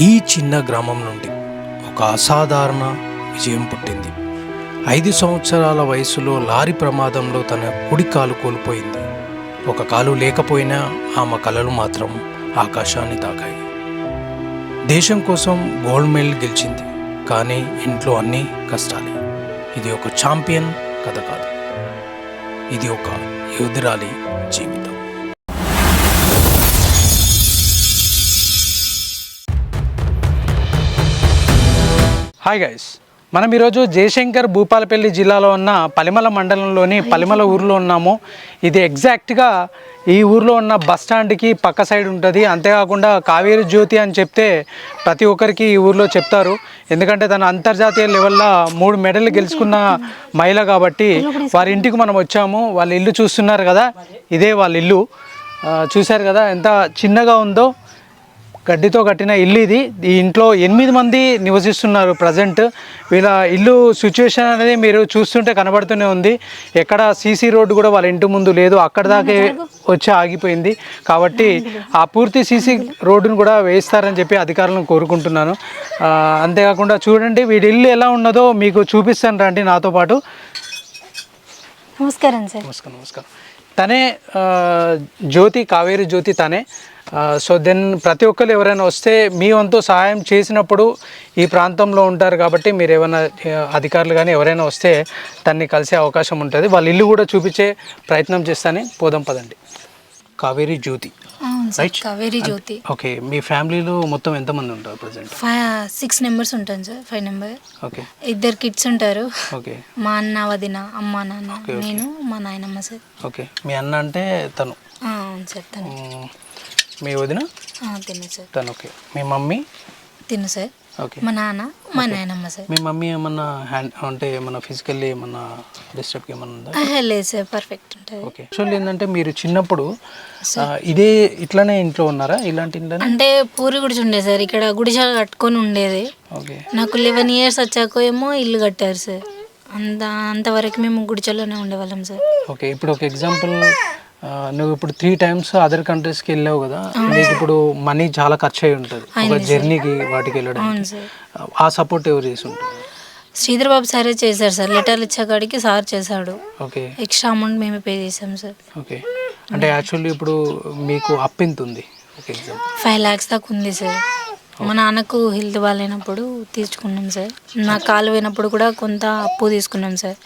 ఈ చిన్న గ్రామం నుండి ఒక అసాధారణ విజయం పుట్టింది. ఐదు సంవత్సరాల వయసులో లారీ ప్రమాదంలో తన కుడి కాలు కోల్పోయింది. ఒక కాలు లేకపోయినా ఆమె కలలు మాత్రం ఆకాశాన్ని తాకాయి. దేశం కోసం గోల్డ్ మెడల్ గెలిచింది కానీ ఇంట్లో అన్నీ కష్టాలే. ఇది ఒక ఛాంపియన్ కథ కాదు. ఇది ఒక యోధురాలి జీవితం. హాయ్ గైస్ మనం ఈరోజు జయశంకర్ భూపాలపల్లి జిల్లాలో ఉన్న పలిమల మండలంలోని పలిమల ఊరిలో ఉన్నాము. ఇది ఎగ్జాక్ట్గా ఈ ఊర్లో ఉన్న బస్ స్టాండ్కి పక్క సైడ్ ఉంటుంది. అంతేకాకుండా కావేరి జ్యోతి అని చెప్తే ప్రతి ఒక్కరికి ఈ ఊర్లో చెప్తారు. ఎందుకంటే తన అంతర్జాతీయ లెవెల్లో మూడు మెడల్ గెలుచుకున్న మహిళ కాబట్టి వారి ఇంటికి మనం వచ్చాము. వాళ్ళ ఇల్లు చూస్తున్నారు కదా. ఇదే వాళ్ళ ఇల్లు. చూశారు కదా ఎంత చిన్నగా ఉందో. గడ్డితో కట్టిన ఇల్లు ఇది. ఈ ఇంట్లో ఎనిమిది మంది నివసిస్తున్నారు ప్రజెంట్. వీళ్ళ ఇల్లు సిచ్యువేషన్ అనేది మీరు చూస్తుంటే కనబడుతూనే ఉంది. ఎక్కడ సీసీ రోడ్డు కూడా వాళ్ళ ఇంటి ముందు లేదు. అక్కడ దాకే వచ్చి ఆగిపోయింది. కాబట్టి ఆ పూర్తి సీసీ రోడ్డును కూడా వేయిస్తారని చెప్పి అధికారులను కోరుకుంటున్నాను. అంతేకాకుండా చూడండి వీడి ఇల్లు ఎలా ఉన్నదో మీకు చూపిస్తాను రండి నాతో పాటు. నమస్కారం సార్. నమస్కారం నమస్కారం. తనే జ్యోతి కావేరి జ్యోతి తనే. సో దెన్ ప్రతి ఒక్కరు ఎవరైనా వస్తే మీ వంతు సహాయం చేసినప్పుడు ఈ ప్రాంతంలో ఉంటారు కాబట్టి మీరు ఏమైనా అధికారులు కానీ ఎవరైనా వస్తే తన్ని కలిసే అవకాశం ఉంటుంది. వాళ్ళ ఇల్లు కూడా చూపించే ప్రయత్నం చేస్తానే పోదాం పదండి. కావేరి జ్యోతి. కావేరి జ్యోతి. ఓకే మీ ఫ్యామిలీలో మొత్తం ఎంతమంది ఉంటారు ప్రజెంట్? ఫైవ్ సిక్స్ నెంబర్స్ ఉంటాను సార్ ఫైవ్ నెంబర్ ఓకే ఇద్దరు కిడ్స్ ఉంటారు. ఓకే మా అన్న వదిన అమ్మ నాన్న నేను మా నాయనమ్మ సార్. ఓకే మీ అన్న అంటే తను. అవును సార్ తను. మ్, వదిన? ఆ, తిను సార్. తను ఓకే. మీ మమ్మీ? తిను సార్. ఓకే. మా నాన్న మా నాయనమ్మ సార్. మీ మమ్మీ ఏమన్నా హ్యాండ్ అంటే ఏమన్నా ఫిజికల్లీ ఏమన్నా డిస్టర్బ్ ఏమన్నా ఉందా? లేదు సార్ పర్ఫెక్ట్ ఉంటుంది ఓకే. యాక్చువల్లీ ఏంటంటే మీరు చిన్నప్పుడు ఆ, ఇదే ఇట్లానే ఇంట్లో ఉన్నారా? ఇలాంటి ఇంట్లోనే? అంటే పూరి గుడిచి ఉండే సార్ ఇక్కడ గుడిసెలు కట్టుకొని ఉండేది. ఓకే. నాకు లెవెన్ ఇయర్స్ వచ్చాక ఏమో ఇల్లు కట్టారు సార్. అంత అంతవరకు మేము గుడిచెలోనే ఉండేవాళ్ళం సార్. ఓకే. ఇప్పుడు ఒక ఎగ్జాంపుల్ నువ్వు ఇప్పుడు త్రీ టైమ్స్ అదర్ కంట్రీస్కి వెళ్ళావు కదా నీకు ఇప్పుడు మనీ చాలా ఖర్చు అయి ఉంటుంది. ఒక జర్నీకి వాటికి వెళ్ళడానికి. సార్. ఆ సపోర్ట్ ఎవరు చేసి ఉంటుంది శ్రీధర్ బాబు సారే చేశారు సార్. లెటర్లు ఇచ్చాకాడికి సార్ చేశాడు. ఓకే. ఎక్స్ట్రా అమౌంట్ మేమే పే చేసాం సార్. ఓకే. అంటే యాక్చువల్లీ ఇప్పుడు మీకు అప్ ఎంత ఉంది. ఫైవ్ ల్యాక్స్ దాకా ఉంది సార్. మా నాన్నకు హెల్త్ బాగాలేనప్పుడు తీసుకున్నాం సార్. నా కాలు పోయినప్పుడు కూడా కొంత అప్పు తీసుకున్నాం సార్.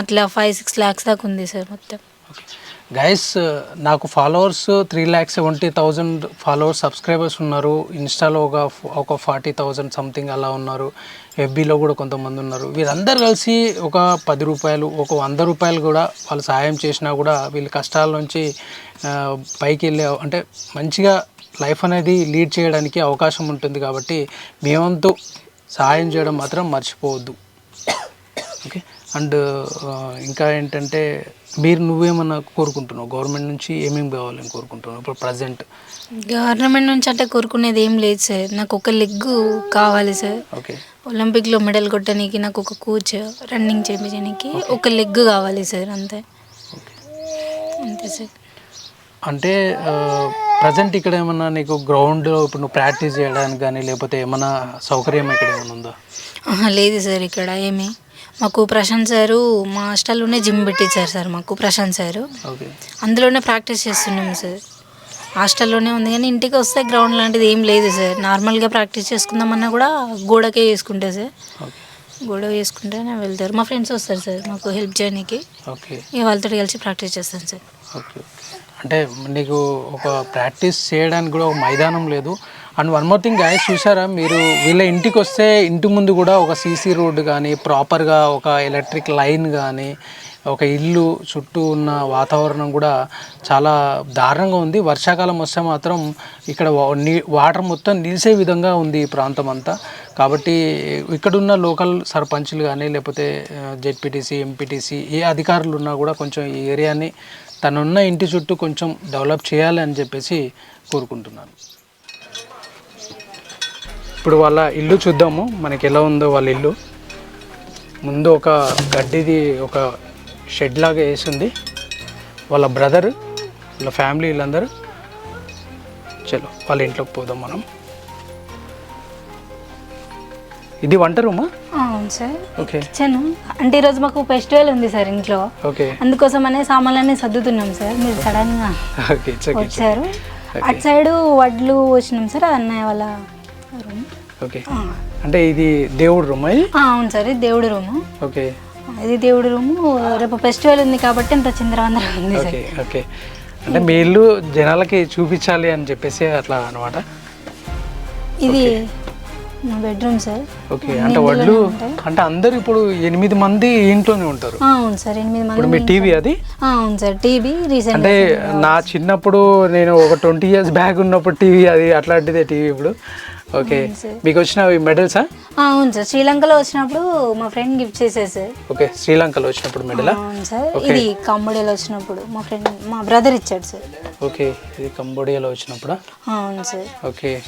అట్లా ఫైవ్ సిక్స్ ల్యాక్స్ దాకా ఉంది సార్ మొత్తం. గైస్ uh, నాకు followers three lakhs seventy thousand followers subscribers ఉన్నారు. ఇన్స్టాలో ఒక ఒక ఫార్టీ థౌజండ్ సంథింగ్ అలా ఉన్నారు. ఎఫ్బీలో కూడా కొంతమంది ఉన్నారు. వీరందరూ కలిసి ఒక పది రూపాయలు ఒక వంద రూపాయలు కూడా వాళ్ళు సహాయం చేసినా కూడా వీళ్ళ కష్టాల నుంచి పైకి వెళ్ళే అంటే మంచిగా లైఫ్ అనేది లీడ్ చేయడానికి అవకాశం ఉంటుంది కాబట్టి మేమంతు సహాయం చేయడం మాత్రం మర్చిపోవద్దు. ఓకే అండ్ ఇంకా ఏంటంటే మీరు నువ్వేమన్నా కోరుకుంటున్నావు? గవర్నమెంట్ నుంచి ఏమేమి కావాలని కోరుకుంటున్నావు? ఇప్పుడు ప్రజెంట్. గవర్నమెంట్ నుంచి అంటే కోరుకునేది ఏం లేదు సార్. నాకు ఒక లెగ్ కావాలి సార్. ఓకే. ఒలింపిక్లో మెడల్ కొట్టడానికి నాకు ఒక కోచ్ రన్నింగ్ చేయించడానికి ఒక లెగ్ కావాలి సార్ అంతే. అంతే సార్. అంటే ప్రజెంట్ ఇక్కడ ఏమన్నా నీకు గ్రౌండ్లో ఇప్పుడు నువ్వు ప్రాక్టీస్ చేయడానికి కానీ లేకపోతే ఏమన్నా సౌకర్యం ఇక్కడ ఏమైనా ఉందా? లేదు సార్ ఇక్కడ ఏమి. మాకు ప్రశాంత్ సారు మా హాస్టల్లోనే జిమ్ పెట్టించారు సార్ మాకు ప్రశాంత్ సారు. అందులోనే ప్రాక్టీస్ చేస్తున్నాం సార్. హాస్టల్లోనే ఉంది కానీ ఇంటికి వస్తే గ్రౌండ్ లాంటిది ఏం లేదు సార్. నార్మల్గా ప్రాక్టీస్ చేసుకుందామన్నా కూడా గోడకే వేసుకుంటే సార్. గోడ వేసుకుంటేనే వెళ్తారు. మా ఫ్రెండ్స్ వస్తారు సార్ మాకు హెల్ప్ చేయడానికి. వాళ్ళతో కలిసి ప్రాక్టీస్ చేస్తాను సార్. అంటే నీకు ఒక ప్రాక్టీస్ చేయడానికి కూడా ఒక మైదానం లేదు. And one more thing guys చూసారా మీరు వీళ్ళ ఇంటికి వస్తే ఇంటి ముందు కూడా ఒక సీసీ రోడ్డు కానీ ప్రాపర్గా ఒక ఎలక్ట్రిక్ లైన్ కానీ ఒక ఇల్లు చుట్టూ ఉన్న వాతావరణం కూడా చాలా దారుణంగా ఉంది. వర్షాకాలం వస్తే మాత్రం ఇక్కడ వా- నీ వాటర్ మొత్తం నిలిసే విధంగా ఉంది ఈ ప్రాంతం అంతా. కాబట్టి ఇక్కడున్న లోకల్ సర్పంచ్లు కానీ లేకపోతే జెడ్పీటీసీ ఎంపీటీసీ ఏ అధికారులు ఉన్నా కూడా కొంచెం ఈ ఏరియాని తనున్న ఇంటి చుట్టూ కొంచెం డెవలప్ చేయాలి అని చెప్పేసి కోరుకుంటున్నాను. ఇప్పుడు వాళ్ళ ఇల్లు చూద్దాము. మనకి ఎలా ఉందో వాళ్ళ ఇల్లు. ముందు ఒక గడ్డిది ఒక షెడ్ లాగా వేసింది. వాళ్ళ బ్రదర్ వాళ్ళ ఫ్యామిలీ వీళ్ళందరూ. చలో వాళ్ళ ఇంట్లోకి పోదాం మనం. ఇది వంట రూమా? అవును సార్. ఓకే. కిచెన్. అంటే ఈరోజు మాకు ఫెస్టివల్ ఉంది సార్ ఇంట్లో. ఓకే. అందుకోసం అనే సామాన్లన్నీ సర్దుతున్నాం సార్. మీరు సడన్గా ఓకే ఇట్స్ ఓకే. వచ్చారు. అటు సైడ్ వడ్లు వచ్చినాం సార్ అన్నయ్య వాళ్ళ రూమ్. ఓకే. అంటే ఇది దేవుడు రూమా అవును సార్ ఇది దేవుడి రూము. ఓకే. ఇది దేవుడి రూము. రేపు ఫెస్టివల్ ఉంది కాబట్టి అంత చిందరవందర ఉంది సార్. Okay okay. అంటే మీ ఇల్లు జనాలకి చూపించాలి అని చెప్పేసి అట్లా అనమాట ఇది నా బెడ్రూమ్ సార్. ఓకే అంటే వడ్లు అంటే అందరు ఇప్పుడు ఎనిమిది మంది ఇంట్లోనే ఉంటారు. అవును సార్ ఎనిమిది మంది ఇప్పుడు మీ టీవీ అది? అవును సార్ టీవీ రీసెంట్ అంటే నా చిన్నప్పుడు నేను ఒక ట్వంటీ ఇయర్స్ బ్యాక్ ఉన్నప్పుడు టీవీ అది అట్లాంటిదే టీవీ ఇప్పుడు. ఓకే. మీకు వచ్చిన మెడల్సా? అవును సార్. శ్రీలంకలో వచ్చినప్పుడు మా ఫ్రెండ్ గిఫ్ట్ చేసేది సార్. ఓకే శ్రీలంకలో వచ్చినప్పుడు మెడలా? అవును సార్. ఇది కంబోడియాలో వచ్చినప్పుడు మా ఫ్రెండ్ మా బ్రదర్ ఇచ్చాడు సార్. ఓకే ఇది కంబోడియాలో వచ్చినప్పుడా? అవును సార్. ఓకే.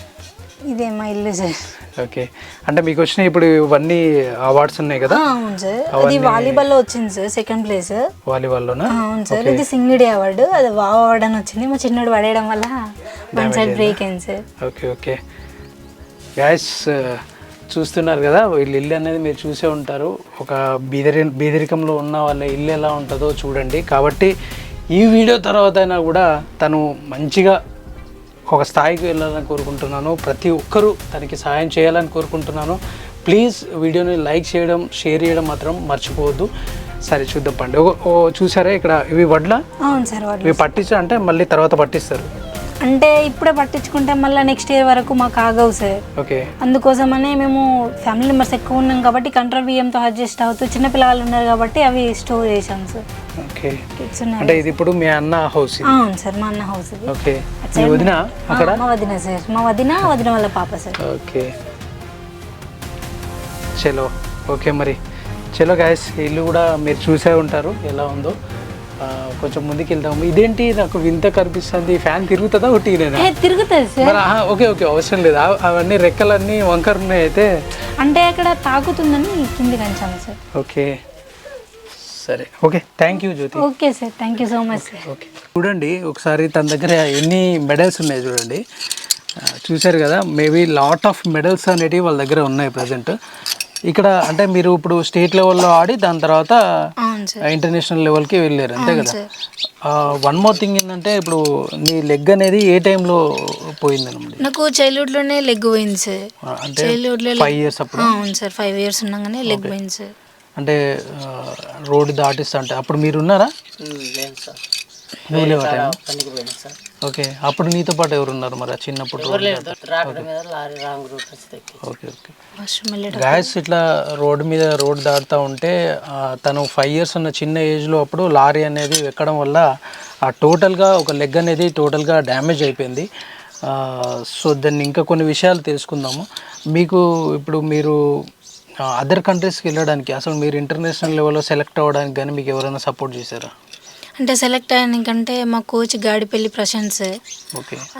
ఇదే మా ఇల్లు సార్. ఓకే. అంటే మీకు వచ్చిన ఇప్పుడు ఇవన్నీ అవార్డ్స్ ఉన్నాయి కదా? అవును సార్. అది వాలీబాల్లో వచ్చింది సార్ సెకండ్ ప్లేస్. వాలీబాల్లోనా? అవును సార్. ఇది సింగిడి అవార్డు. అది వావ్ అవార్డు అని వచ్చింది. మా చిన్నోడు పడేయడం వల్ల వన్ సైడ్ బ్రేక్ అయింది సార్. Okay okay. గ్యాస్ చూస్తున్నారు కదా వీళ్ళ ఇల్లు అనేది మీరు చూసే ఉంటారు. ఒక బీదరి బీదరికంలో ఉన్న వాళ్ళ ఇల్లు ఎలా ఉంటుందో చూడండి. కాబట్టి ఈ వీడియో తర్వాత అయినా కూడా తను మంచిగా ఒక స్థాయికి వెళ్ళాలని కోరుకుంటున్నాను. ప్రతి ఒక్కరూ తనకి సహాయం చేయాలని కోరుకుంటున్నాను. ప్లీజ్ వీడియోని లైక్ చేయడం షేర్ చేయడం మాత్రం మర్చిపోవద్దు. సరే చూద్దాం పండి. చూసారా ఇక్కడ ఇవి వడ్ల. ఇవి పట్టించా అంటే మళ్ళీ తర్వాత పట్టిస్తారు. అంటే ఇప్పుడే పట్టించుకుంటే మళ్ళీ నెక్స్ట్ ఇయర్ వరకు మాకు ఆగవు సార్. ఓకే. అందుకోసమనే మేము ఫ్యామిలీ మెంబర్స్ ఎక్కువ ఉన్నాం కాబట్టి కంట్రోల్ బియ్యంతో అడ్జస్ట్ అవుతూ చిన్న పిల్లలు ఉన్నారు కాబట్టి అవి స్టోర్ చేసాం సార్. ఓకే. కిడ్స్ ఉన్నారు. అంటే ఇది ఇప్పుడు మీ అన్న హౌస్ అవును సార్ మా అన్న హౌస్ ఇది. ఓకే. మీ వదిన అక్కడ? మా వదిన సార్. మా వదిన వదిన వాళ్ళ పాప సార్. ఓకే. చలో ఓకే మరి. చలో గాయస్ ఇల్లు కూడా మీరు చూసే ఉంటారు ఎలా ఉందో. కొంచెం ముందుకు వెళ్దాము ఇదేంటి నాకు వింత కనిపిస్తుంది? ఫ్యాన్ తిరుగుతుందా సార్. ఆహా, ఓకే ఓకే అవసరం లేదు. అవన్నీ రెక్కలన్నీ వంకర ఉన్నాయి అయితే. అంటే అక్కడ తాకుతుందని కింది కంచాము సార్. ఓకే. సరే. Okay thank you Jyothi. Okay sir thank you so much sir. Okay. చూడండి ఒకసారి తన దగ్గర ఎన్ని మెడల్స్ ఉన్నాయి చూడండి. చూశారు కదా మేబీ లాట్ ఆఫ్ మెడల్స్ అనేటివి వాళ్ళ దగ్గర ఉన్నాయి ప్రజెంట్. ఇక్కడ అంటే మీరు ఇప్పుడు స్టేట్ లెవెల్లో ఆడి దాని తర్వాత సార్. ఇంటర్నేషనల్ లెవెల్కి వెళ్ళారు అంతే కదా? సార్. వన్ మోర్ థింగ్ ఏంటంటే ఇప్పుడు నీ లెగ్ అనేది ఏ టైంలో పోయిందన్నమాట నాకు చైల్డ్హుడ్లోనే లెగ్ పోయింది సార్. అంటే చైల్డ్హుడ్లో ఫైవ్ ఇయర్స్ అప్పుడు? అవును సార్ ఫైవ్ ఇయర్స్ ఉండగానే లెగ్ పోయింది సార్. అంటే రోడ్డు దాటిస్తా అంటే అప్పుడు మీరు ఉన్నారా? లేదు సార్. నువ్వు లేవా ఓకే. అప్పుడు నీతో పాటు ఎవరు ఉన్నారు మరి ఆ చిన్నప్పుడు ట్రాక్టర్ మీద లారీ రాంగ్ రూట్ వచ్చి తక్కి ఓకే ఓకే. గ్యాస్ ఇట్లా రోడ్డు మీద రోడ్ దాటుతూ ఉంటే తను ఫైవ్ ఇయర్స్ ఉన్న చిన్న ఏజ్లో అప్పుడు లారీ అనేది ఎక్కడం వల్ల ఆ టోటల్గా ఒక లెగ్ అనేది టోటల్గా డ్యామేజ్ అయిపోయింది. ఆ, సో దాన్ని ఇంకా కొన్ని విషయాలు తెలుసుకుందాము. మీకు ఇప్పుడు మీరు అదర్ కంట్రీస్కి వెళ్ళడానికి అసలు మీరు ఇంటర్నేషనల్ లెవెల్లో సెలెక్ట్ అవ్వడానికి కానీ మీకు ఎవరైనా సపోర్ట్ చేశారా? అంటే సెలెక్ట్ అయ్యానికంటే మా కోచ్ గాడిపల్లి ప్రశాంత్ సార్.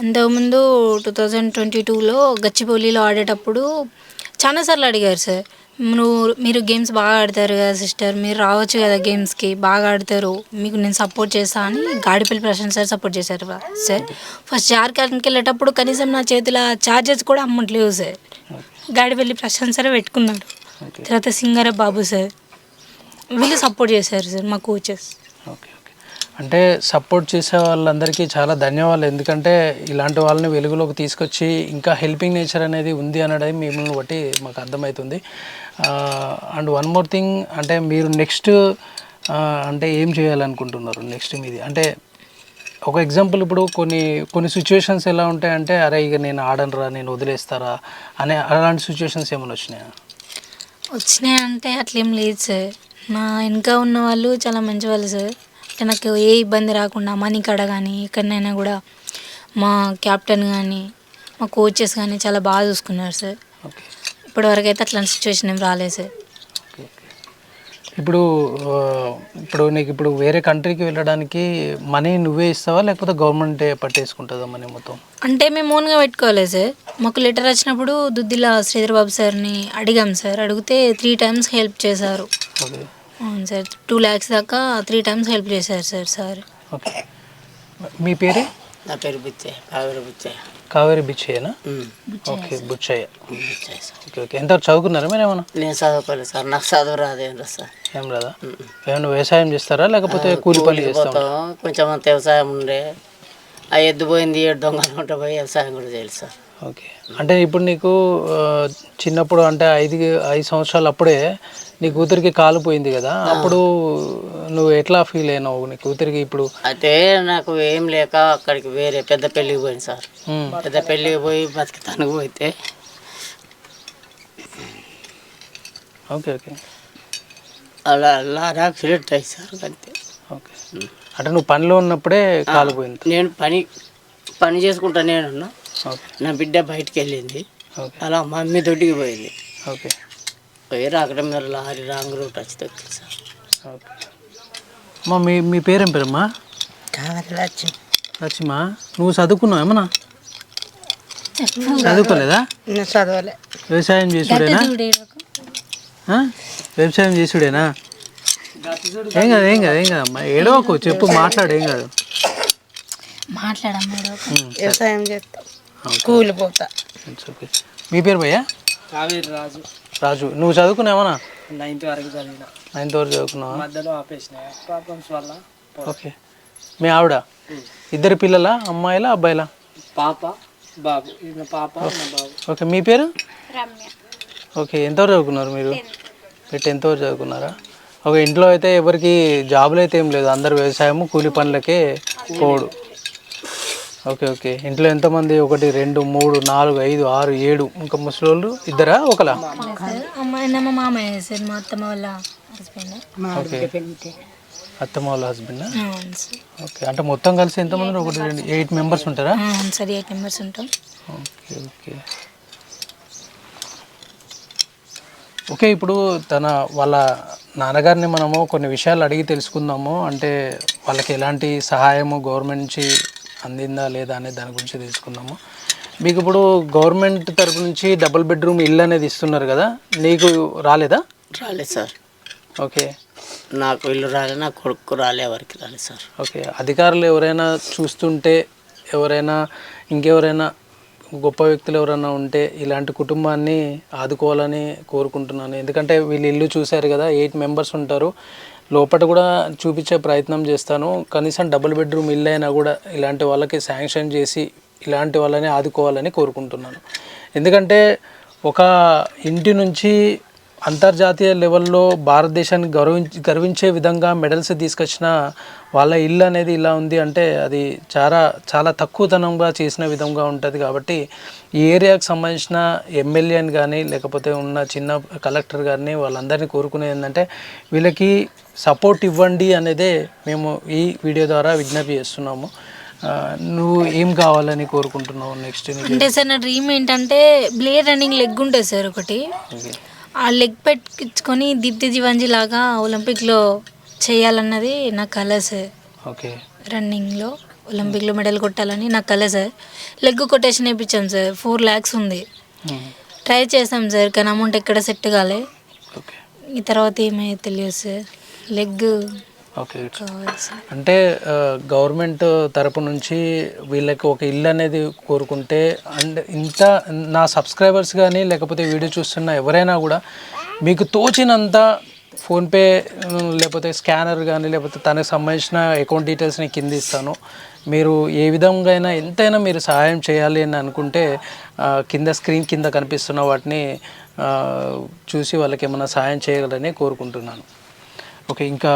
అంతకుముందు టూ థౌజండ్ ట్వంటీ టూలో గచ్చిబౌలిలో ఆడేటప్పుడు చాలాసార్లు అడిగారు సార్. నువ్వు మీరు గేమ్స్ బాగా ఆడతారు కదా సిస్టర్ మీరు రావచ్చు కదా గేమ్స్కి బాగా ఆడతారు మీకు నేను సపోర్ట్ చేస్తా అని గాడిపల్లి ప్రశాంత్ సార్ సపోర్ట్ చేశారు సార్. ఫస్ట్ జార్ఖండ్కి వెళ్ళేటప్పుడు కనీసం నా చేతిలో చార్జెస్ కూడా అమ్మట్లేవు సార్. గాడిపల్లి ప్రశాంత్ సార్ పెట్టుకున్నాడు. తర్వాత సింగర బాబు సార్. వీళ్ళు సపోర్ట్ చేశారు సార్ మా కోచెస్. అంటే సపోర్ట్ చేసే వాళ్ళందరికీ చాలా ధన్యవాదాలు. ఎందుకంటే ఇలాంటి వాళ్ళని వెలుగులోకి తీసుకొచ్చి ఇంకా హెల్పింగ్ నేచర్ అనేది ఉంది అనేది మిమ్మల్ని బట్టి మాకు అర్థమవుతుంది అండ్ వన్ మోర్ థింగ్ అంటే మీరు నెక్స్ట్ అంటే ఏం చేయాలనుకుంటున్నారు నెక్స్ట్ మీది? అంటే ఒక ఎగ్జాంపుల్ ఇప్పుడు కొన్ని కొన్ని సిచ్యువేషన్స్ ఎలా ఉంటాయంటే అరే ఇక నేను ఆడనరా నేను వదిలేస్తారా అనే అలాంటి సిచ్యువేషన్స్ ఏమైనా వచ్చినాయా? వచ్చినాయి అంటే అట్లేం లేదు సార్. నా ఇంకా ఉన్న వాళ్ళు చాలా మంచి వాళ్ళు సార్. అంటే నాకు ఏ ఇబ్బంది రాకుండా మనీ కాడ కానీ ఎక్కడనైనా కూడా మా క్యాప్టెన్ కానీ మా కోచెస్ కానీ చాలా బాగా చూసుకున్నారు సార్. ఇప్పటివరకు అయితే అట్లాంటి సిచ్యువేషన్ ఏం రాలేదు సార్. ఇప్పుడు ఇప్పుడు నీకు ఇప్పుడు వేరే కంట్రీకి వెళ్ళడానికి మనీ నువ్వే ఇస్తావా లేకపోతే గవర్నమెంటే పట్టేసుకుంటుందా మనీ మొత్తం? అంటే మేము ఓన్గా పెట్టుకోవాలి సార్. మాకు లెటర్ వచ్చినప్పుడు దుద్దిల శ్రీధర్ బాబు సార్ని అడిగాం సార్. అడిగితే త్రీ టైమ్స్ హెల్ప్ చేశారు. ఓకే. అవును సార్. టూ ల్యాక్స్ దాకా త్రీ టైమ్స్ హెల్ప్ చేశారు సార్ సార్. ఓకే. మీ పేరే? నా పేరు బుచ్చే పావేరు బుచ్చే Kaveri బిచ్చయ్యనా? Okay Buchaiah. Sir. Okay okay. ఎంత చదువుకున్నారా మీరు ఏమన్నా? నేను చదువుకోలేదు సార్. నాకు చదువు రాదేం రా సార్. ఏం రాదా? ఏమైనా వ్యవసాయం చేస్తారా? లేకపోతే కూలి పని చేస్తారా పోతాం. కొంచెం అంత వ్యవసాయం ఉండే. ఆ ఎద్దు పోయింది ఏడు దొంగలు ఉంటే పోయి వ్యవసాయం కూడా చేయాలి సార్. ఓకే. అంటే ఇప్పుడు నీకు చిన్నప్పుడు అంటే ఐదు ఐదు సంవత్సరాలు అప్పుడే నీ కూతురికి కాలు పోయింది కదా అప్పుడు నువ్వు ఎట్లా ఫీల్ అయినావు నీ కూతురికి ఇప్పుడు? అయితే నాకు ఏం లేక అక్కడికి వేరే పెద్ద పెళ్ళికి పోయింది సార్. పెద్ద పెళ్ళికి పోయి బతికితానికి పోతే. Okay okay. అలా లారీ యాక్సిడెంట్ అయ్యి సార్ అంతే. ఓకే. అంటే నువ్వు పనిలో ఉన్నప్పుడే కాలు పోయింది. నేను పని పని చేసుకుంటా నేనున్నా. నా బిడ్డ బయటికి వెళ్ళింది ఓకే అలా మా మమ్మీ దొడ్డికి పోయింది. ఓకే పోయి రాకడం మీద లారీ రాంగ్ రూట్ వచ్చి తొక్కింది సార్. అమ్మా మీ మీ పేరేం పేరమ్మా? లక్ష్మి లక్ష్మా నువ్వు చదువుకున్నావు ఏమన్నా? చదువుకోలేదా? చదవలే. వ్యవసాయం చేసుడేనా? వ్యవసాయం చేసుడేనా? ఏం కాదు ఏం కాదు ఏం కాదమ్మా ఏడవకు చెప్పు మాట్లాడు ఏం కాదు. మాట్లాడమ్మా వ్యవసాయం చేస్తా. కూలిపోతా మీ పేరు భయ్యా? కావేరి రాజు. రాజు. నువ్వు చదువుకున్నావనా నైన్త్ వరకు చదివిన. నైన్త్ వరకు చదువుకున్నావా? మధ్యలో ఆపేసిన. ప్రాబ్లమ్స్ వల్ల ఓకే మీ ఆవిడ? ఇద్దరు పిల్లలా? అమ్మాయిలా? అబ్బాయిలా? పాప బాబు. పాప నా బాబు. ఓకే మీ పేరు? ఓకే ఎంతవరకు చదువుకున్నారు మీరు? మీరు టెన్త్ వరకు చదువుకున్నారా? ఒక ఇంట్లో అయితే ఎవరికి జాబులు అయితే ఏం లేదు. అందరు వ్యవసాయము కూలి పనులకే పోడు. Okay okay. ఇంట్లో ఎంతమంది? ఒకటి రెండు మూడు నాలుగు ఐదు ఆరు ఏడు. ఇంకా ముసలోళ్ళు? ఇద్దరా? ఒకలా? మా మామయ్య సార్ మా అత్తమ్మ వాళ్ళ హస్బెండ్ ఓకే. అత్తమ్మ వాళ్ళ హస్బెండ్ అవును సార్. ఓకే. అంటే మొత్తం కలిసి ఎంతమంది? ఒకటి రెండు ఎయిట్ మెంబర్స్ ఉంటారా? సార్ ఎయిట్ మెంబర్స్ ఉంటాం. Okay okay. ఓకే ఇప్పుడు తన వాళ్ళ నాన్నగారిని మనము కొన్ని విషయాలు అడిగి తెలుసుకుందాము. అంటే వాళ్ళకి ఎలాంటి సహాయము గవర్నమెంట్ నుంచి అందిందా లేదా అనే దాని గురించి తెలుసుకుందాము. మీకు ఇప్పుడు గవర్నమెంట్ తరపు నుంచి డబుల్ బెడ్రూమ్ ఇల్లు అనేది ఇస్తున్నారు కదా నీకు రాలేదా? రాలేదు సార్. ఓకే. నాకు ఇల్లు రాలే నా కొడుకు రాలే ఎవరికి రాలేదు సార్. ఓకే. అధికారులు ఎవరైనా చూస్తుంటే ఎవరైనా ఇంకెవరైనా గొప్ప వ్యక్తులు ఎవరైనా ఉంటే ఇలాంటి కుటుంబాన్ని ఆదుకోవాలని కోరుకుంటున్నాను. ఎందుకంటే వీళ్ళు ఇల్లు చూశారు కదా ఎయిట్ మెంబర్స్ ఉంటారు. లోపల కూడా చూపించే ప్రయత్నం చేస్తాను. కనీసం డబుల్ బెడ్రూమ్ ఇల్లు అయినా కూడా ఇలాంటి వాళ్ళకి శాంక్షన్ చేసి ఇలాంటి వాళ్ళని ఆదుకోవాలని కోరుకుంటున్నాను. ఎందుకంటే ఒక ఇంటి నుంచి అంతర్జాతీయ లెవెల్లో భారతదేశాన్ని గౌరవించి గర్వించే విధంగా మెడల్స్ తీసుకొచ్చిన వాళ్ళ ఇల్లు అనేది ఇలా ఉంది అంటే అది చాలా చాలా తక్కువతనంగా చేసిన విధంగా ఉంటుంది కాబట్టి ఈ ఏరియాకి సంబంధించిన ఎమ్మెల్యేని కానీ లేకపోతే ఉన్న చిన్న కలెక్టర్ గారిని వాళ్ళందరినీ కోరుకునేది ఏంటంటే వీళ్ళకి సపోర్ట్ ఇవ్వండి అనేదే మేము ఈ వీడియో ద్వారా విజ్ఞప్తి చేస్తున్నాము. నువ్వు ఏం కావాలని కోరుకుంటున్నావు నెక్స్ట్ అంటే సార్ నా డ్రీమ్ ఏంటంటే బ్లేడ్ రన్నింగ్ లెగ్ ఉంటుంది సార్ ఒకటి. ఆ లెగ్ పెట్టించుకొని దీప్తి జీవంజీ లాగా ఒలింపిక్లో చేయాలన్నది నా కళ సార్. ఓకే. రన్నింగ్లో ఒలింపిక్లో మెడల్ కొట్టాలని నా కళ సార్. లెగ్ కొటేషన్ వేయించాం సార్. ఫోర్ ల్యాక్స్ ఉంది. ట్రై చేసాం సార్ కానీ అమౌంట్ ఎక్కడ సెట్ కాలే. ఈ తర్వాత ఏమయ్యో తెలియదు సార్. Leg okay. అంటే గవర్నమెంట్ తరపు నుంచి వీళ్ళకి ఒక ఇల్లు అనేది కోరుకుంటే అండ్ ఇంత నా సబ్స్క్రైబర్స్ కానీ లేకపోతే వీడియో చూస్తున్న ఎవరైనా కూడా మీకు తోచినంత ఫోన్పే లేకపోతే స్కానర్ కానీ లేకపోతే తనకు సంబంధించిన అకౌంట్ డీటెయిల్స్ని కింద ఇస్తాను. మీరు ఏ విధంగా అయినా ఎంతైనా మీరు సహాయం చేయాలి అని అనుకుంటే కింద స్క్రీన్ కింద కనిపిస్తున్న వాటిని చూసి వాళ్ళకి ఏమైనా సహాయం చేయగలని కోరుకుంటున్నాను. ఓకే ఇంకా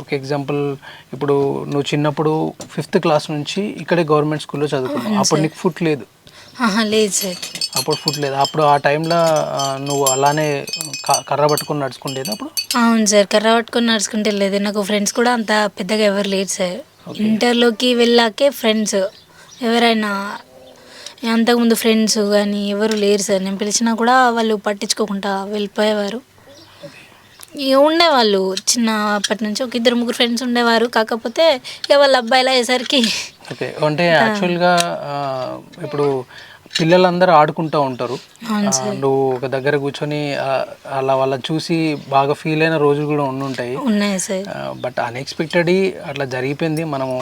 ఒక ఎగ్జాంపుల్ ఇప్పుడు నువ్వు చిన్నప్పుడు ఫిఫ్త్ క్లాస్ నుంచి ఇక్కడే గవర్నమెంట్ స్కూల్లో చదువుకున్నావు. అప్పుడు నీకు ఫుడ్ లేదు. లేదు సార్. అప్పుడు ఫుడ్ లేదు. అప్పుడు ఆ టైంలో నువ్వు అలానే కర్ర పట్టుకొని నడుచుకుంటేది అప్పుడు? అవును సార్ కర్ర పట్టుకొని నడుచుకుంటే లేదు. నాకు ఫ్రెండ్స్ కూడా అంత పెద్దగా ఎవరు లేరు సార్. ఇంటర్లోకి వెళ్ళాకే ఫ్రెండ్స్ ఎవరైనా అంతకుముందు ఫ్రెండ్స్ కానీ ఎవరు లేరు సార్. నేను పిలిచినా కూడా వాళ్ళు పట్టించుకోకుండా వెళ్ళిపోయేవారు. ఉండేవాళ్ళు చిన్నప్పటి నుంచి ఒక ఇద్దరు ముగ్గురు ఫ్రెండ్స్ ఉండేవారు. కాకపోతే ఇక వాళ్ళ అబ్బాయిలు అయ్యేసరికి ఓకే. అంటే యాక్చువల్గా ఇప్పుడు పిల్లలందరూ ఆడుకుంటూ ఉంటారు. నువ్వు ఒక దగ్గర కూర్చొని అలా వాళ్ళని చూసి బాగా ఫీల్ అయిన రోజులు కూడా ఉండుంటాయి. బట్ అన్ఎక్స్పెక్టెడ్ అట్లా జరిగిపోయింది. మనము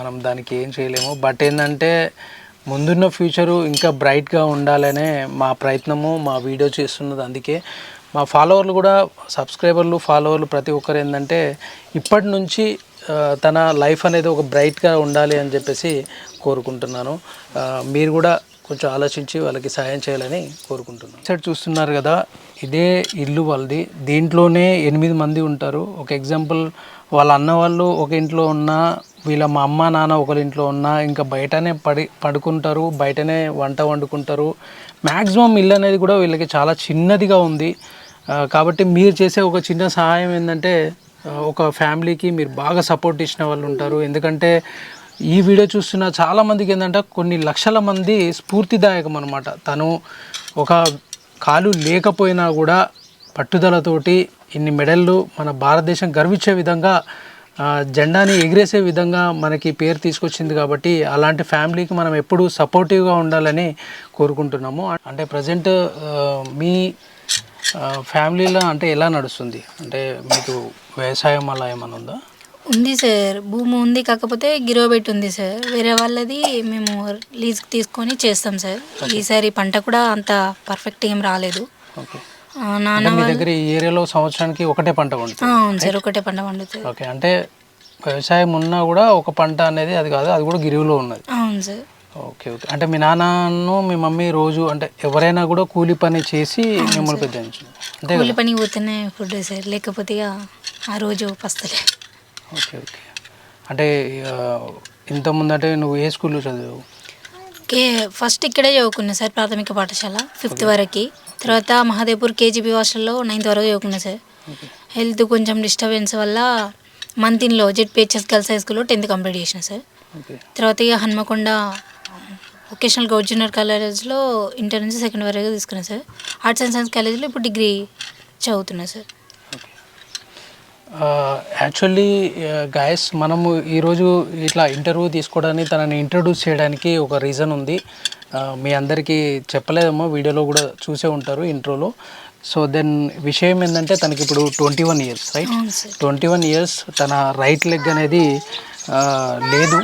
మనం దానికి ఏం చేయలేము. బట్ ఏంటంటే ముందున్న ఫ్యూచరు ఇంకా బ్రైట్గా ఉండాలనే మా ప్రయత్నము మా వీడియో చేస్తున్నది. అందుకే మా ఫాలోవర్లు కూడా సబ్స్క్రైబర్లు ఫాలోవర్లు ప్రతి ఒక్కరు ఏంటంటే ఇప్పటి నుంచి తన లైఫ్ అనేది ఒక బ్రైట్గా ఉండాలి అని చెప్పేసి కోరుకుంటున్నాను. మీరు కూడా కొంచెం ఆలోచించి వాళ్ళకి సాయం చేయాలని కోరుకుంటున్నాను. సైడ్ చూస్తున్నారు కదా ఇదే ఇల్లు వాళ్ళది. దీంట్లోనే ఎనిమిది మంది ఉంటారు. ఒక ఎగ్జాంపుల్ వాళ్ళ అన్న వాళ్ళు ఒక ఇంట్లో ఉన్నా వీళ్ళ మా అమ్మ నాన్న ఒకరి ఇంట్లో ఉన్నా ఇంకా బయటనే పడి పడుకుంటారు బయటనే వంట వండుకుంటారు. మ్యాక్సిమం ఇల్లు అనేది కూడా వీళ్ళకి చాలా చిన్నదిగా ఉంది. కాబట్టి మీరు చేసే ఒక చిన్న సహాయం ఏంటంటే ఒక ఫ్యామిలీకి మీరు బాగా సపోర్ట్ ఇచ్చిన వాళ్ళు ఉంటారు. ఎందుకంటే ఈ వీడియో చూస్తున్న చాలామందికి ఏంటంటే కొన్ని లక్షల మంది స్ఫూర్తిదాయకం అనమాట తను ఒక కాలు లేకపోయినా కూడా పట్టుదలతోటి ఇన్ని మెడళ్ళు మన భారతదేశం గర్వించే విధంగా జెండాని ఎగిరేసే విధంగా మనకి పేరు తీసుకొచ్చింది కాబట్టి అలాంటి ఫ్యామిలీకి మనం ఎప్పుడూ సపోర్టివ్గా ఉండాలని కోరుకుంటున్నాము. అంటే ప్రజెంట్ మీ ఫ్యామిలీలో అంటే ఎలా నడుస్తుంది? అంటే మీకు వ్యవసాయం అలా ఏమైనా ఉందా? ఉంది సార్. భూమి ఉంది కాకపోతే గిరోబెట్ ఉంది సార్. వేరే వాళ్ళది మేము లీజ్కి తీసుకొని చేస్తాం సార్. ఈసారి పంట కూడా అంత పర్ఫెక్ట్ ఏం రాలేదు. ఓకే. నాన్న మీ దగ్గర ఈ ఏరియాలో సంవత్సరానికి ఒకటే పంట పండుతుంది. అవును సార్. ఒకటే పంట పండుతుంది. ఓకే. అంటే వ్యవసాయం ఉన్నా కూడా ఒక పంట అనేది అది కాదు అది కూడా గిరివిలో ఉన్నది. అవును సార్. Okay okay. అంటే మీ నాన్నను మీ మమ్మీ రోజు అంటే ఎవరైనా కూడా కూలి పని చేసి మిమ్మల్ని పెంచు అంతే కూలి పని పోతేనే ఫుడ్ సార్ లేకపోతే ఇక ఆ రోజు పస్తలే. Okay okay. అంటే ఇంతకుముందు అంటే నువ్వు ఏ స్కూల్లో చదివావు? కే ఫస్ట్ ఇక్కడే చదువుకున్నా సార్ ప్రాథమిక పాఠశాల ఫిఫ్త్ వరకు. తర్వాత మహాదేవ్పూర్ కేజీబీ హాస్టల్లో నైన్త్ వరకు చదువుకున్నా సార్. హెల్త్ కొంచెం డిస్టర్బెన్స్ వల్ల మంతిన్లో జెడ్పిహెచ్ఎస్ గర్ల్స్ హై స్కూల్లో టెన్త్ కంప్లీట్ చేసిన సార్. తర్వాత ఇక హన్మకొండ వొకేషనల్ గౌడ్ జూనియర్ కాలేజ్లో ఇంటర్ నుంచి సెకండ్ వరకు తీసుకున్నా సార్. ఆర్ట్స్ అండ్ సైన్స్ కాలేజ్లో ఇప్పుడు డిగ్రీ చదువుతున్నా సార్. యాక్చువల్లీ గాయస్ మనము ఈరోజు ఇట్లా ఇంటర్వ్యూ తీసుకోవడానికి తనని ఇంట్రడ్యూస్ చేయడానికి ఒక రీజన్ ఉంది. మీ అందరికీ చెప్పలేదేమో వీడియోలో కూడా చూసే ఉంటారు ఇంట్రోలో. సో దెన్ విషయం ఏంటంటే తనకి ఇప్పుడు twenty one years right? Twenty one years తన రైట్ లెగ్ అనేది లేదు.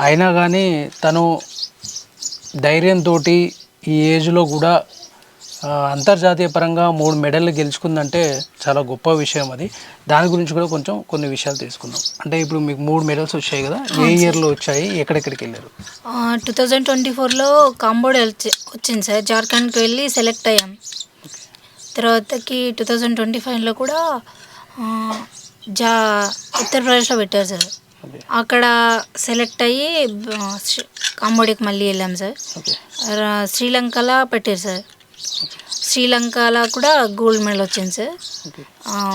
అయినా కానీ తను ధైర్యంతో ఈ ఏజ్లో కూడా అంతర్జాతీయ పరంగా మూడు మెడల్లు గెలుచుకుందంటే చాలా గొప్ప విషయం అది. దాని గురించి కూడా కొంచెం కొన్ని విషయాలు తెలుసుకుందాం. అంటే ఇప్పుడు మీకు మూడు మెడల్స్ వచ్చాయి కదా ఏ ఇయర్లో వచ్చాయి ఎక్కడెక్కడికి వెళ్ళారు? టూ థౌజండ్ ట్వంటీ ఫోర్లో కాంబోడియా వచ్చి- వచ్చింది సార్. జార్ఖండ్కి వెళ్ళి సెలెక్ట్ అయ్యాం. తర్వాతకి టూ థౌజండ్ ట్వంటీ ఫైవ్లో కూడా జా ఉత్తరప్రదేశ్లో పెట్టారు సార్. అక్కడ సెలెక్ట్ అయ్యి కాంబోడియాకి మళ్ళీ వెళ్ళాం సార్. శ్రీలంకలో పెట్టారు సార్. శ్రీలంకలో కూడా గోల్డ్ మెడల్ వచ్చింది సార్.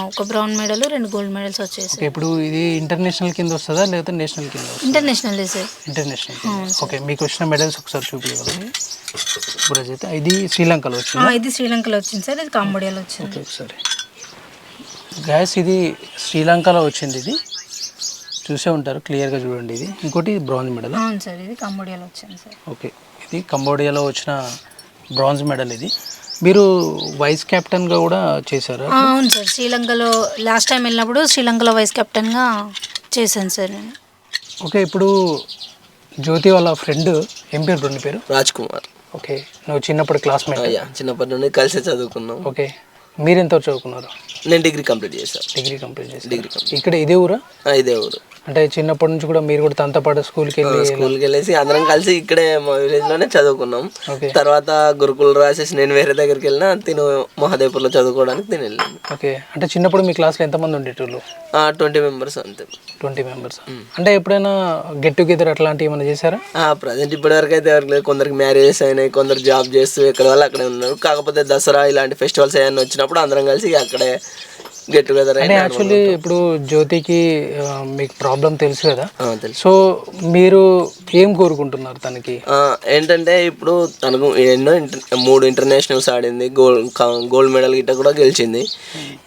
ఒక బ్రౌన్ మెడల్ రెండు గోల్డ్ మెడల్స్ వచ్చాయి సార్. ఇప్పుడు ఇది ఇంటర్నేషనల్ కింద వస్తుందా లేకపోతే నేషనల్ కింద వస్తుందా? International sir. ఇంటర్నేషనల్ ఓకే మీకు వచ్చిన మెడల్స్ ఒకసారి చూపించగలరు? ఇప్పుడు అయితే ఇది శ్రీలంకలో వచ్చింది? ఇది శ్రీలంకలో వచ్చింది సార్ ఇది కాంబోడియాలో వచ్చింది. ఓకే ఒకసారి. గ్యాస్ ఇది శ్రీలంకలో వచ్చింది ఇది. చూసే ఉంటారు క్లియర్గా చూడండి ఇది. ఇంకోటి బ్రాంజ్ మెడల్. అవును సార్ ఇది కాంబోడియాలో వచ్చింది సార్. ఓకే ఇది కంబోడియాలో వచ్చిన బ్రాంజ్ మెడల్ ఇది. మీరు వైస్ కెప్టెన్గా కూడా చేశారా? అవును సార్ శ్రీలంకలో లాస్ట్ టైం వెళ్ళినప్పుడు శ్రీలంకలో వైస్ కెప్టెన్గా చేశాను సార్ నేను. ఓకే ఇప్పుడు జ్యోతి వాళ్ళ ఫ్రెండ్ ఏం పేరు రెండు పేరు? రాజ్ కుమార్. ఓకే నువ్వు చిన్నప్పుడు క్లాస్మేట్. అయ్యా చిన్నప్పటి నుండి కలిసి చదువుకున్నాం. ఓకే మీరు ఎంత చదువుకున్నారు? నేను డిగ్రీ కంప్లీట్ చేశాను డిగ్రీ కంప్లీట్ చేసి డిగ్రీ ఇక్కడ ఇదే ఊరా? ఇదే ఊరు. అంటే చిన్నప్పటి నుంచి కూడా మీరు కూడా తనతో పాటు స్కూల్కి వెళ్ళి స్కూల్కి వెళ్ళేసి అందరం కలిసి ఇక్కడే మా విలేజ్లోనే చదువుకున్నాం తర్వాత గురుకులు రాసేసి నేను వేరే దగ్గరికి వెళ్ళినా తిను మహాదేవ్పూర్లో చదువుకోవడానికి తిని వెళ్ళాను. ఓకే. అంటే చిన్నప్పుడు మీ క్లాస్లో ఎంతమంది ఉండేటోళ్ళు? ట్వంటీ మెంబర్స్ అంతే. Twenty members. అంటే ఎప్పుడైనా గెట్ టుగెదర్ అట్లాంటివి ఏమైనా చేశారా? ప్రజెంట్ ఇప్పటి వరకు అయితే ఎవరికి లేదు. కొందరికి మ్యారేజెస్ అయినాయి కొందరు జాబ్ చేస్తూ ఎక్కడ వాళ్ళు అక్కడే ఉన్నారు. కాకపోతే దసరా ఇలాంటి ఫెస్టివల్స్ ఏమైనా వచ్చినప్పుడు అందరం కలిసి అక్కడే గెట్ టుగెదర్ అంటే యాక్చువల్లీ ఇప్పుడు జ్యోతికి మీకు ప్రాబ్లం తెలుసు కదా? తెలుసు. సో మీరు ఏం కోరుకుంటున్నారు తనకి? ఏంటంటే ఇప్పుడు తనకు ఎన్నో మూడు ఇంటర్నేషనల్స్ ఆడింది గోల్డ్ గోల్డ్ మెడల్ గిట్ట కూడా గెలిచింది.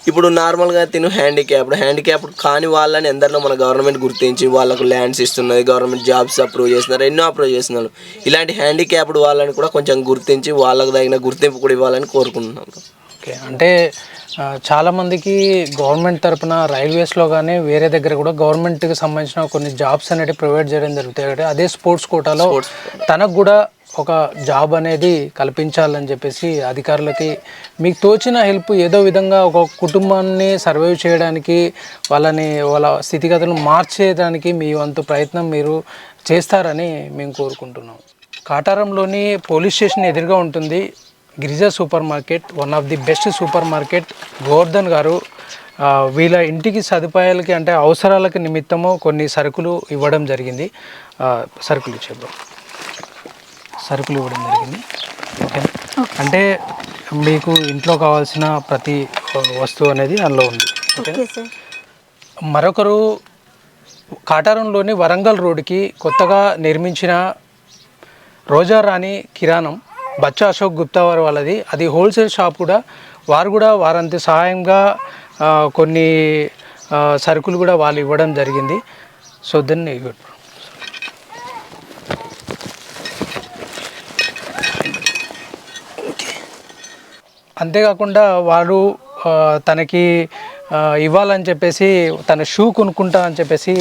ఇప్పుడు నార్మల్గా తిను హ్యాండిక్యాప్డ్ హ్యాండిక్యాప్డ్ కాని వాళ్ళని ఎందరిలో మన గవర్నమెంట్ గుర్తించి వాళ్ళకు ల్యాండ్స్ ఇస్తున్నది గవర్నమెంట్ జాబ్స్ అప్రూవ్ చేస్తున్నారు ఎన్నో అప్రూవ్ చేస్తున్నారు. ఇలాంటి హ్యాండిక్యాప్డ్ వాళ్ళని కూడా కొంచెం గుర్తించి వాళ్ళకు తగిన గుర్తింపు కూడా ఇవ్వాలని కోరుకుంటున్నాం. ఓకే. అంటే చాలామందికి గవర్నమెంట్ తరపున రైల్వేస్లో కానీ వేరే దగ్గర కూడా గవర్నమెంట్కి సంబంధించిన కొన్ని జాబ్స్ అనేవి ప్రొవైడ్ చేయడం జరుగుతాయి. అదే స్పోర్ట్స్ కోటాలో తనకు కూడా ఒక జాబ్ అనేది కల్పించాలని చెప్పేసి అధికారులకి మీకు తోచిన హెల్ప్ ఏదో విధంగా ఒక కుటుంబాన్ని సర్వైవ్ చేయడానికి వాళ్ళని వాళ్ళ స్థితిగతులను మార్చేయడానికి మీ వంతు ప్రయత్నం మీరు చేస్తారని మేము కోరుకుంటున్నాం. కాటారంలోని పోలీస్ స్టేషన్ ఎదురుగా ఉంటుంది. Girija super market one of the best super market Govardhan గారు వీళ్ళ ఇంటికి సదుపాయాలకి అంటే అవసరాలకి నిమిత్తము కొన్ని సరుకులు ఇవ్వడం జరిగింది. సరుకులు ఇచ్చేద్దాం. సరుకులు ఇవ్వడం జరిగింది. ఓకే. అంటే మీకు ఇంట్లో కావాల్సిన ప్రతి వస్తువు అనేది అందులో ఉంది. ఓకే. మరొకరు కాటారంలోని వరంగల్ రోడ్డుకి కొత్తగా నిర్మించిన రోజారాణి కిరాణం బచ్చా అశోక్ గుప్తా వారి వాళ్ళది. అది హోల్సేల్ షాప్ కూడా. వారు కూడా వారంత సహాయంగా కొన్ని సరుకులు కూడా వాళ్ళు ఇవ్వడం జరిగింది. సో దాన్ని అంతేకాకుండా వారు తనకి ఇవ్వాలని చెప్పేసి తన షూ కొనుక్కుంటా అని చెప్పేసి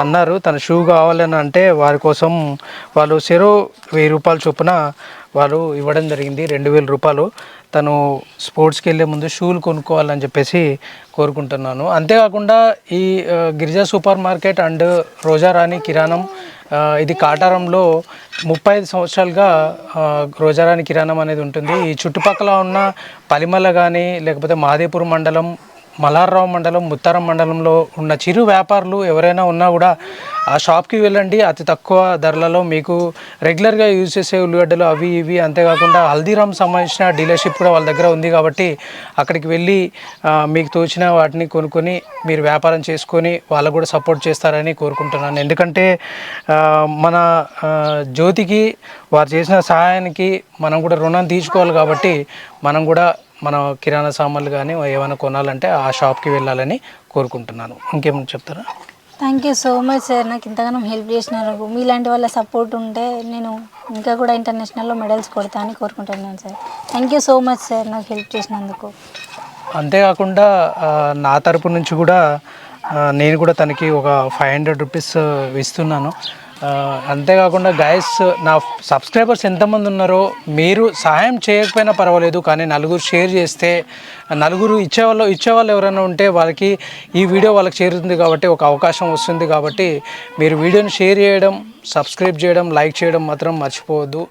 అన్నారు. తన షూ కావాలని అంటే వారి కోసం వాళ్ళు సెరో వెయ్యి రూపాయల చొప్పున వారు ఇవ్వడం జరిగింది. రెండు వేల రూపాయలు తను స్పోర్ట్స్కి వెళ్ళే ముందు షూలు కొనుక్కోవాలని చెప్పేసి కోరుకుంటున్నాను. అంతేకాకుండా ఈ Girija super market and Rojarani కిరాణం ఇది కాటారంలో ముప్పై ఐదు సంవత్సరాలుగా రోజారాణి కిరాణం అనేది ఉంటుంది. ఈ చుట్టుపక్కల ఉన్న పలిమల కానీ లేకపోతే మాదేపూర్ మండలం మలార్రావు మండలం ముత్తారం మండలంలో ఉన్న చిరు వ్యాపారులు ఎవరైనా ఉన్నా కూడా ఆ షాప్కి వెళ్ళండి. అతి తక్కువ ధరలలో మీకు రెగ్యులర్గా యూజ్ చేసే ఉల్లిగడ్డలు అవి ఇవి అంతేకాకుండా హల్దీరామ్ సంబంధించిన డీలర్షిప్ కూడా వాళ్ళ దగ్గర ఉంది కాబట్టి అక్కడికి వెళ్ళి మీకు తోచిన వాటిని కొనుక్కొని మీరు వ్యాపారం చేసుకొని వాళ్ళకు కూడా సపోర్ట్ చేస్తారని కోరుకుంటున్నాను. ఎందుకంటే మన జ్యోతికి వారు చేసిన సహాయానికి మనం కూడా రుణం తీసుకోవాలి కాబట్టి మనం కూడా మన కిరాణా సామాన్లు కానీ ఏమైనా కొనాలంటే ఆ షాప్కి వెళ్ళాలని కోరుకుంటున్నాను. ఇంకేమైనా చెప్తారా? Thank you so much sir నాకు ఇంతగానో హెల్ప్ చేసినారు. మీలాంటి వాళ్ళ సపోర్ట్ ఉంటే నేను ఇంకా కూడా ఇంటర్నేషనల్లో మెడల్స్ కొడతా అని కోరుకుంటున్నాను sir thank you so much sir నాకు హెల్ప్ చేసినందుకు. అంతేకాకుండా నా తరపు నుంచి కూడా నేను కూడా తనకి ఒక ఫైవ్ హండ్రెడ్ రూపీస్ ఇస్తున్నాను. అంతేకాకుండా గైస్ నా సబ్స్క్రైబర్స్ ఎంతమంది ఉన్నారో మీరు సహాయం చేయకపోయినా పర్వాలేదు కానీ నలుగురు షేర్ చేస్తే నలుగురు ఇచ్చేవాళ్ళు ఇచ్చేవాళ్ళు ఎవరైనా ఉంటే వాళ్ళకి ఈ వీడియో వాళ్ళకి చేరుతుంది కాబట్టి ఒక అవకాశం వస్తుంది కాబట్టి మీరు వీడియోని షేర్ చేయడం సబ్స్క్రైబ్ చేయడం లైక్ చేయడం మాత్రం మర్చిపోవద్దు.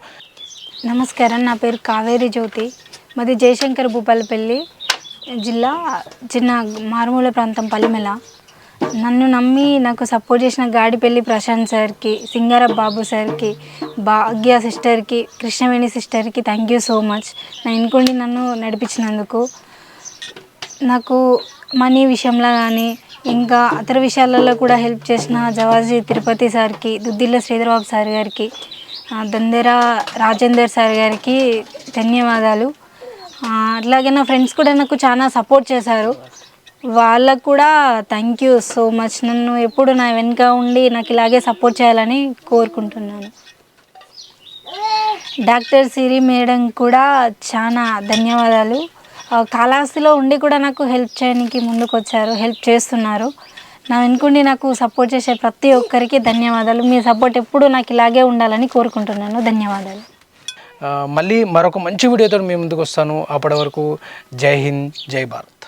నమస్కారం నా పేరు కావేరి జ్యోతి. మాది జయశంకర్ భూపాలపల్లి జిల్లా చిన్న మారుమూల ప్రాంతం పల్లిమెల నన్ను నమ్మి నాకు సపోర్ట్ చేసిన గాడిపల్లి ప్రశాంత్ సార్కి సింగారప్ బాబు సార్కి భాగ్య సిస్టర్కి కృష్ణవేణి సిస్టర్కి థ్యాంక్ యూ సో మచ్ నా ఇంకొండి నన్ను నడిపించినందుకు. నాకు మనీ విషయంలో కానీ ఇంకా ఇతర విషయాలలో కూడా హెల్ప్ చేసిన జవాజీ తిరుపతి సార్కి దుద్దిల్ల శ్రీధరబాబు సార్ గారికి ఆ, దొందెర రాజేందర్ సార్ గారికి ధన్యవాదాలు. అట్లాగే నా ఫ్రెండ్స్ కూడా నాకు చాలా సపోర్ట్ చేశారు. వాళ్ళకు కూడా థ్యాంక్ యూ సో మచ్ నన్ను ఎప్పుడు నా వెనుక ఉండి నాకు ఇలాగే సపోర్ట్ చేయాలని కోరుకుంటున్నాను. డాక్టర్ సిరి మేడం కూడా చాలా ధన్యవాదాలు. కాళహస్తిలో ఉండి కూడా నాకు హెల్ప్ చేయడానికి ముందుకు వచ్చారు హెల్ప్ చేస్తున్నారు. నా వెనుకుండి నాకు సపోర్ట్ చేసే ప్రతి ఒక్కరికి ధన్యవాదాలు. మీ సపోర్ట్ ఎప్పుడు నాకు ఇలాగే ఉండాలని కోరుకుంటున్నాను. ధన్యవాదాలు. మళ్ళీ మరొక మంచి వీడియోతో మీ ముందుకు వస్తాను అప్పటి వరకు జై హింద్ జై భారత్.